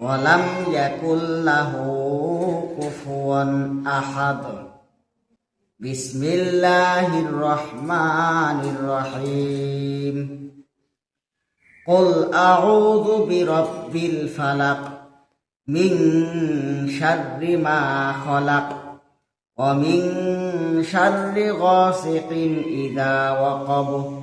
ولم يكن له كفوا أحد بسم الله الرحمن الرحيم قل أعوذ برب الفلق من شر ما خلق ومن شر غاسق إذا وقب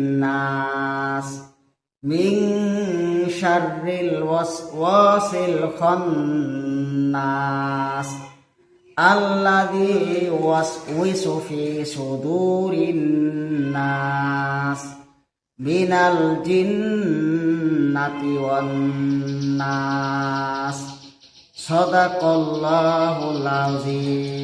Ming শারিল ওয়াসওয়াসিল খান্নাস। আল্লাযী ওয়াসওয়িসু ফি সুদুরিন নাস। মিনাল জিন্নাতি ওয়ান নাস। সাদাকাল্লাহুল আযীম।